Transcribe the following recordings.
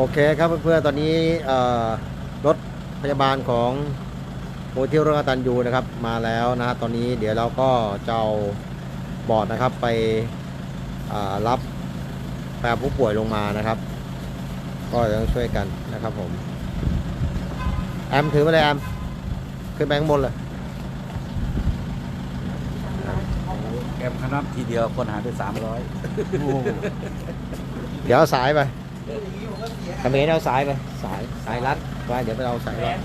โอเคครับเพื่อนๆ ตอนนี้รถพยาบาลของมูลที่ร่วมกตันยูนะครับ มาแล้วนะฮะตอนนี้เดี๋ยวเราก็จะเอาบอร์ดนะครับไปรับแปลผู้ป่วยลงมานะครับ ก็ต้องช่วยกันนะครับผม แอมถือไปเลยแอมขึ้นแบงค์บนเลยแกมคณะทีเดียวคนหายไปสามร้อยเดี๋ยวสายไป เขมรเอาสายไปสายสายรัดไปเดี๋ยวไปเอาสายรัด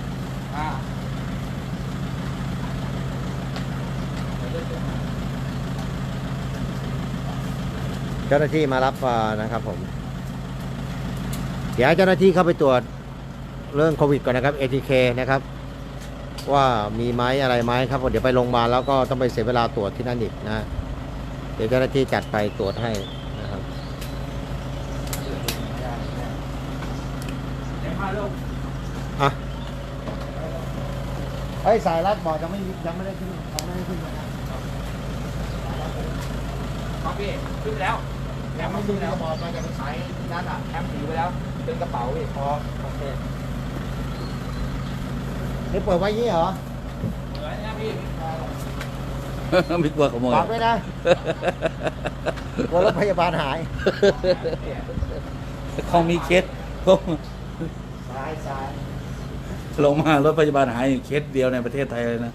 เจ้าหน้าที่มารับอ่านะครับผม เดี๋ยวให้เจ้าหน้าที่เข้าไปตรวจเรื่องโควิดก่อนนะครับ ATK นะครับ ว่ามีไหมอะไรไหมครับเดี๋ยวไปโรงพยาบาลแล้วก็ต้องไปเสียเวลาตรวจที่นั่นอีกนะ เดี๋ยวเจ้าหน้าที่จัดไปตรวจให้นะครับอะ ไอ้ยสายรัดบอกยังไม่ยังไม่ได้ขึ้นยังไม่ได้ขึ้นนะครับครับพี่ขึ้นไปแล้วแคยังมไม่ป์ขึ้ขึ้นนไปแล้แล้ววบอกมาจากสายรัดอะแคมป์ถือไปแล้วเป็นกระเป๋าพี่พอโอเคนี่เปิดไว้ยี่เหรอเหมือนนะพี่ไม่กลัวขโมยฝากด้วยนะกลัวรถพยาบาลหายเขามีเคสเขาสายสาย ลงมารถพยาบาลหายเคสเดียวในประเทศไทยเลยนะ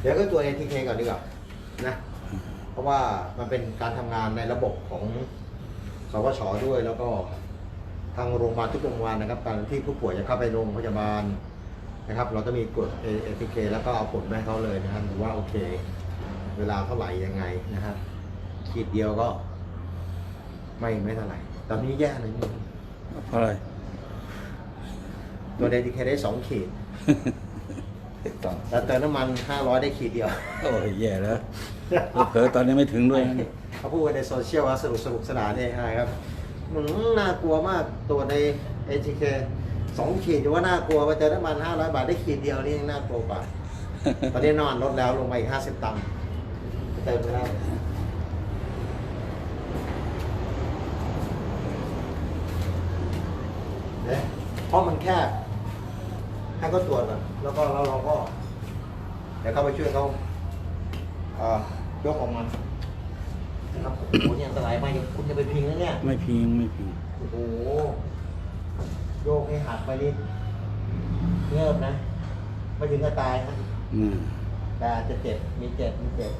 เดี๋ยวก็ตัว ATK ก่อนดีกว่านะ เพราะว่ามันเป็นการทำงานในระบบของสวชด้วยแล้วก็ ทางโรงพยาบาลทุกโรงพยาบาลนะครับการที่ผู้ป่วยจะเข้าไปโรงพยาบาลนะครับ เราจะมีกด ATK แล้วก็เอาผลไปให้เขาเลยนะครับหรือว่าโอเค เวลาเท่าไหร่ยังไงนะครับขีดเดียวก็ ไม่ไม่เท่าไหร่ตอนนี้แย่เลยนี่เพราะอะไรตัว ATK ได้สองขีดแต่เติมน้ำมัน500ได้ขีดเดียว โอ้ยแย่แล้วเผลอๆตอนนี้ไม่ถึงด้วยนะเขาพูดกันในโซเชียลว่าสนุกสนุกสนานเนี่ยนะครับอื มน่ากลัวมากตัวใน ATK สองขีดอยู่ว่าน่ากลัวไปเจอน้ำมัน500บาทได้ขีดเดียวนี่ยังน่ากลัวกว่าตอนนี้นอนลดแล้วลงมาอีก50ตังค์เติมไปแล้วเนี่ยเพราะมันแคบให้เขาตรวจก่อนแล้วก็แล้วเราก็ เดี๋ยวเข้าไปช่วยเขาเอ่อยกออกมา นะครับโอ้โหเนี่ยอันตรายมากอย่างคุณจะไปพิงแล้วเนี่ยไม่พิงไม่พิงโอ้โหโยกให้หักไปดิเงิบนะไม่ถึงกับตายนะอืมแต่อาจจะเจ็บมีเจ็บมีเจ็บ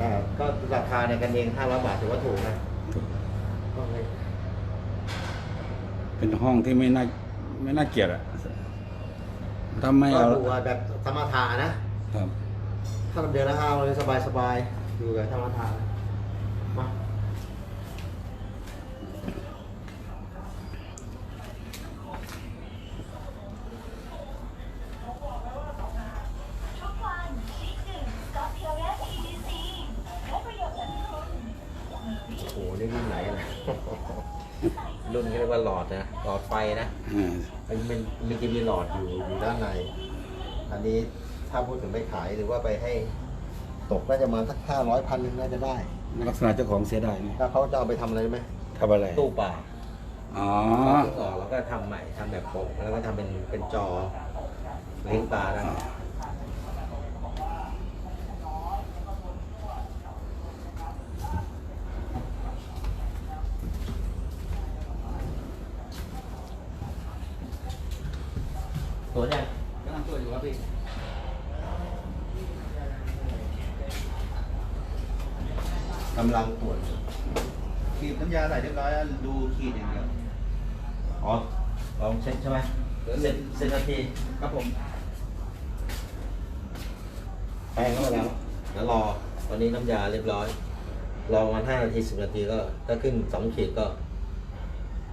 อ่าก็ราคาในกันเอง500บาทถือว่าถูกนะก็เลยเป็นห้องที่ไม่น่าไม่น่าเกลียดอะถ้าไม่ก็เอา ดูแบบสมถะนะ ครับ ถ้าเดือนละห้าเลยสบายสบายๆอยู่กับธรรมทานมาโอ้โหนี่รุ่นไหนนะ รุ่นเขาเรียกว่าหลอดนะ หลอดไฟนะอ่ามันมันมันจะมีหลอดอยู่อยู่ด้านใน อันนี้ ถ้าพูดถึงไปขายหรือว่าไปให้ตกน่าจะมาสักห้าร้อยพันหนึงน่าจะได้ ลักษณะเจ้าของเสียดายนี่ถ้าเขาจะเอาไปทำอะไรรู้ไหมทำอะไร ตู้เปล่าอ๋อเขาถึงออกแล้วก็ทำใหม่ทำแบบโปะแล้วก็ทำเป็นเป็นจอเลี้ยงปลาได้ตัวเนี่ยกำลังตัวอยู่ครับพี่ กำลังตรวจขีดน้ำยาใส่เรียบร้อยแล้วดูขีดอย่างเดียวอ๋อลองเช็คใช่ไหมเสร็จเสร็จนาทีครับผมแป้งเข้าไปแล้วแล้วรอตอนนี้น้ำยาเรียบร้อย รอประมาณห้านาทีสิบนาทีก็ถ้าขึ้นสองขีดก็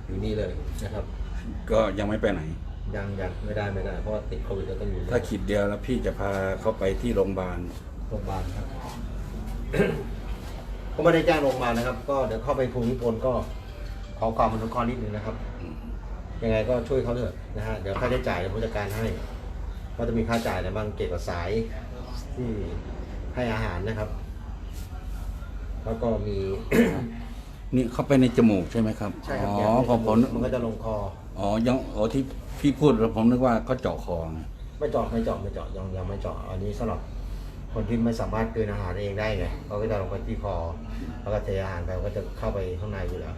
อยู่นี่เลยนะครับ ก็ยังไม่ไปไหน ยังยังไม่ได้ไม่ได้เพราะว่าติดโควิดก็ต้องอยู่ถ้าขีดเดียวแล้วพี่จะพาเขาไปที่โรงพยาบาลโรงพยาบาลครับ ก็ไม่ได้แจ้งลงมาลนะครับ ก็เดี๋ยวเข้าไปภูมิพลก็ขอความอนุเคราะห์นิดนึงนะครับ ยังไงก็ช่วยเขาเถอะนะฮะเดี๋ยวค่าใช้จ่ายเดี๋ยวผู้จัดการให้ว่าจะมีค่าจ่ายอะไรบ้างเกี่ยวกับสายที่ให้อาหารนะครับ แล้วก็มี นี่เข้าไปในจมูกใช่ไหมครับใช่ครับอ๋แกอพอผมมันก็จะลงคอ อ๋อยังอ๋อที่พี่พูดแล้วผมนึกว่าเขาเจาะคอไงไม่เจาะไม่เจาะไม่เจาะยังยังไม่เจาะอันนี้สำหรับ คนที่ไม่สามารถกลืนอาหารเองได้ไงเขาก็จะลงไปที่คอแล้วก็เทอาหารไปก็จะเข้าไปข้างในอยู่แล้ว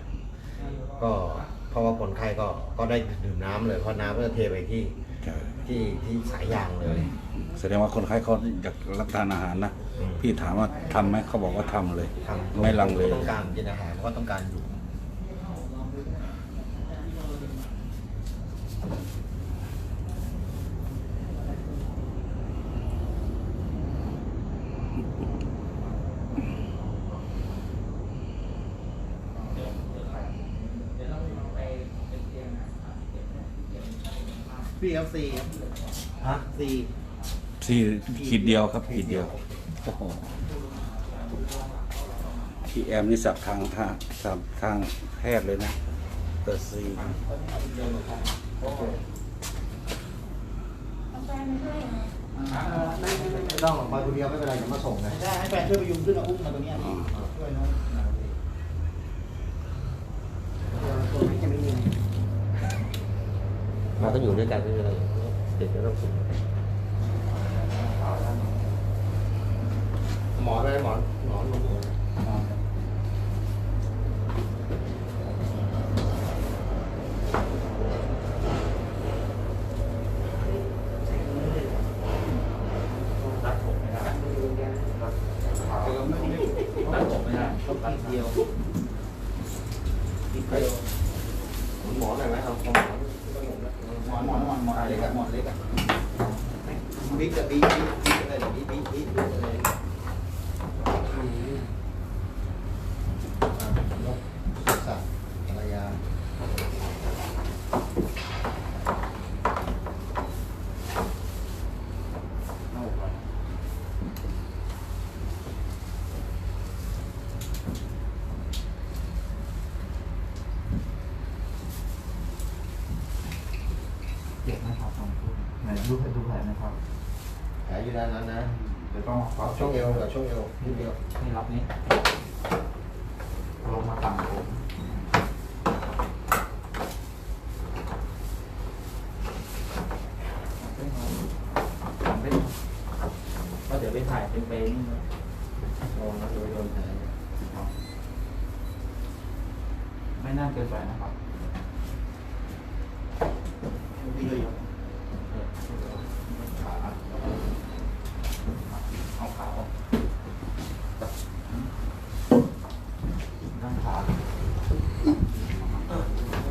ก็เพราะว่าคนไข้ก็ก็ได้ดื่มน้ำเลยเพราะน้ำก็จะเทไปที่ใช่ที่ที่สายยางเลย แสดงว่าคนไข้เขาอยากรับทานอาหารนะอืมพี่ถามว่าทำไหมเขาบอกว่าทำเลยทำไม่ลังเลต้องการกินอาหารเพราะว่าต้องการอยู่ พี่ครับสี่ฮะสี่ที่ขีดเดียวครับขีดเดียวโอ้โหพี่แอมนี่สับทางทางสับทางแพทย์เลยนะเตอร์ซีไม่ต้องหรอกไปคนเดียวไม่เป็นไรเดี๋ยวมาส่งนะได้ให้แฟนช่วยพยุงขึ้นเอาอุ้มมาตรงเนี้ยพี่ช่วยน้อง ตัวนี้จะไม่มี เราก็อยู่ด้วยกันไม่เป็นไรเด็กก็ต้องฝึกหมออะไรหมอหมอหนุ่มต้องขีดเดียวขีดเดียวหมอหน่อยไหมครับหมอ หมอนหมอนหมอนหมอนเล็กอะหมอนเล็กอะบิ๊กกับบิ๊กบิ๊กบิ๊กอะไรบิ๊กบิ๊กบิ๊กอะไร สัตว์ภรรยา เจ็บนะครับสองคนไหนรูปให้ดูแผลนะครับ แผลอยู่ด้านนั้นนะเดี๋ยวต้องควักช่วงเอวกับช่วงเอวนิดเดียวให้รับนี้ ลงมาต่ำผมก็เดี๋ยวไปถ่ายเป็นเปนนี่นะลองนะโดยโดนแผลไม่น่าเกินไปนะครับ พี่เลยอยู่ ขาเอาขาออกด้านขา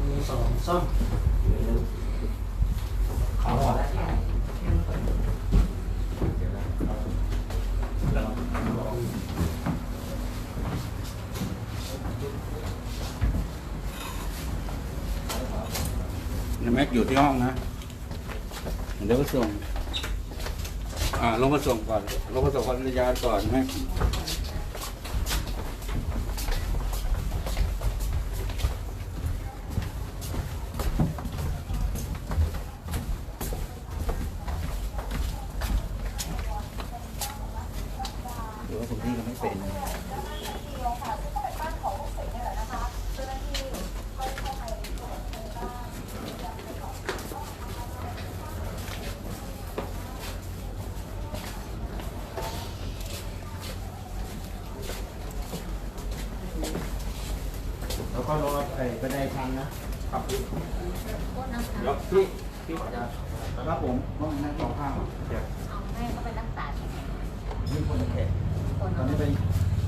มีสองซ่อม ขาอ่อน แม็กอยู่ที่ห้องนะ เดี๋ยวก็ส่ง อ่าลงมาส่งก่อนลงมาส่งภรรยาก่อนแม็ก หรือว่าคุณพี่ก็ไม่เป็น แล้วก็ลง ไอ้บันไดชันนะครับพี่พี่พี่ขอจะรับผมต้องนั่งสองข้างเดี๋ยวเอาให้เขาไปรักษาที่ไหนนี่คนแขกคนตอนเอานี้ไป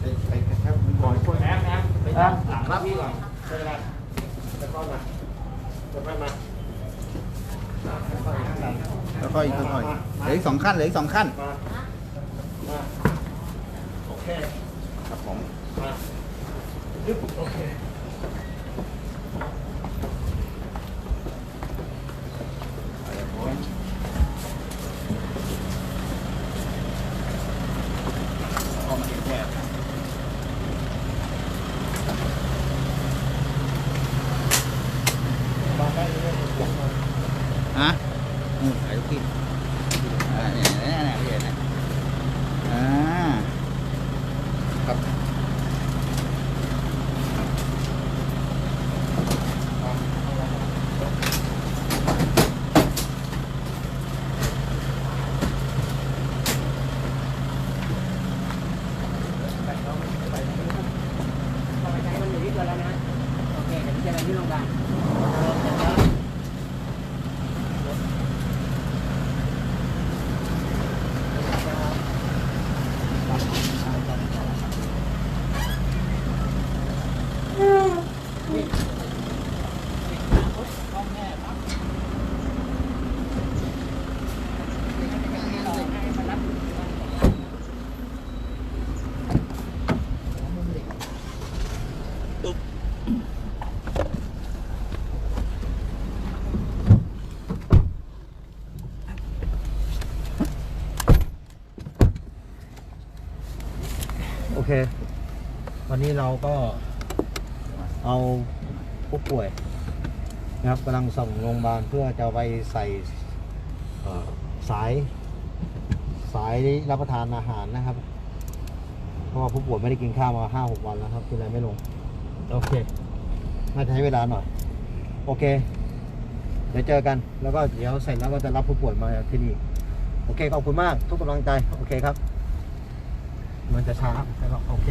ไปไปแค่บอยช่วยแอมแอมไปนั่งหลังรับพี่ก่อนไม่เป็นไรจะเข้ามาจะไปมาแล้วก็อีกค่อยๆเหลืออีกสองขั้นเหลืออีกสองขั้นมามาโอเคครับผมมายึบโอเค พอมาเห็นแผล เค วันนี้ เราก็เอาผู้ป่วยนะครับกำลังส่งโรงพยาบาลเพื่อจะไปใส่สายสายรับประทานอาหารนะครับ เพราะว่าผู้ป่วยไม่ได้กินข้าวมาห้าหกวันแล้วครับกินอะไรไม่ลง โอเค น่าจะใช้เวลาหน่อย โอเค เดี๋ยวเจอกัน แล้วก็เดี๋ยวเสร็จแล้วก็จะรับผู้ป่วยมาที่นี่ โอเค ขอบคุณมาก ทุกกำลังใจ โอเคครับ มันจะช้าแต่ก็โอเค